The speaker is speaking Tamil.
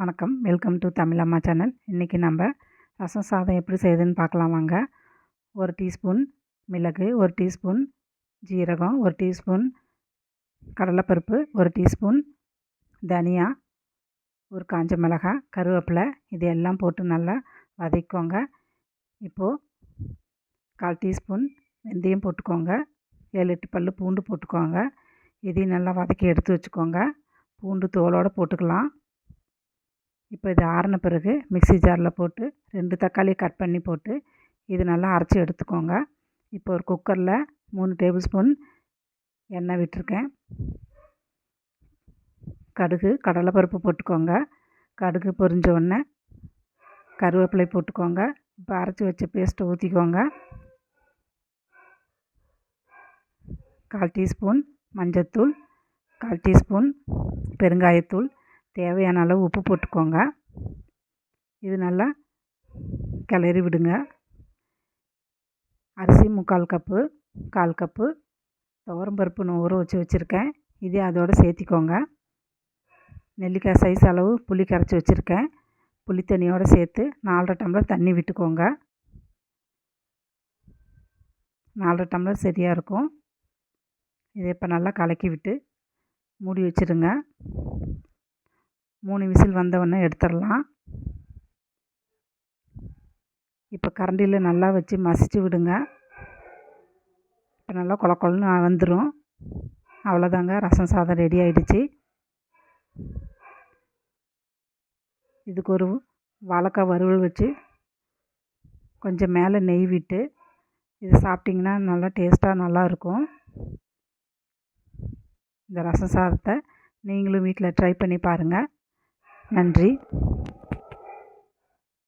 வணக்கம். வெல்கம் டு தமிழ் அம்மா சேனல் இன்றைக்கி நம்ம ரசம் சாதம் எப்படி செய்யுதுன்னு பார்க்கலாம் வாங்க. ஒரு டீஸ்பூன் மிளகு ஒரு டீஸ்பூன் ஜீரகம் ஒரு டீஸ்பூன் கடலைப்பருப்பு ஒரு டீஸ்பூன் தனியா ஒரு காஞ்ச மிளகாய் கருவேப்பிலை இது எல்லாம் போட்டு நல்லா வதக்கிக்கோங்க. இப்போது கால் டீஸ்பூன் வெந்தயம் போட்டுக்கோங்க. ஏழு எட்டு பல் பூண்டு போட்டுக்கோங்க. இதையும் நல்லா வதக்கி எடுத்து வச்சுக்கோங்க. பூண்டு தோலோடு போட்டுக்கலாம். இப்போ இது ஆறின பிறகு மிக்சி ஜாரில் போட்டு ரெண்டு தக்காளி கட் பண்ணி போட்டு இது நல்லா அரைச்சி எடுத்துக்கோங்க. இப்போ ஒரு குக்கரில் மூணு டேபிள் ஸ்பூன் எண்ணெய் விட்டுருக்கேன். கடுகு கடலைப்பருப்பு போட்டுக்கோங்க. கடுகு பொரிஞ்ச உடனே கருவேப்பிலை போட்டுக்கோங்க. இப்போ அரைச்சி வச்ச பேஸ்ட்டை ஊற்றிக்கோங்க கால் டீஸ்பூன் மஞ்சத்தூள் கால் டீஸ்பூன் பெருங்காயத்தூள் தேவையான அளவு உப்பு போட்டுக்கோங்க. இது நல்லா கிளறி விடுங்க. அரிசி முக்கால் கப்பு கால் கப்பு துவரம்பருப்பு நான் ஊற வச்சு வச்சுருக்கேன். இதே அதோடு சேர்த்திக்கோங்க. நெல்லிக்காய் சைஸ் அளவு புளி கரைச்சி வச்சுருக்கேன். புளி தண்ணியோடு சேர்த்து நாலரை டம்ளர் தண்ணி விட்டுக்கோங்க. நாலரை டம்ளர் சரியாக இருக்கும். இதை இப்போ நல்லா கலக்கி விட்டு மூடி வச்சுருங்க. மூணு விசில் வந்தவொடனே எடுத்துடலாம் இப்போ கரண்டியில் நல்லா வச்சு மசிச்சு விடுங்க. இப்போ நல்லா கொல வந்துடும் அவ்வளோதாங்க ரசம் சாதம் ரெடி ஆகிடுச்சி இதுக்கு ஒரு வாழைக்காய் வறுவல் வச்சு கொஞ்சம் மேலே நெய் விட்டு இது சாப்பிட்டிங்கன்னா நல்லா டேஸ்ட்டாக நல்லாயிருக்கும் இந்த ரசம் சாதத்தை நீங்களும் வீட்டில் ட்ரை பண்ணி பாருங்கள் நன்றி.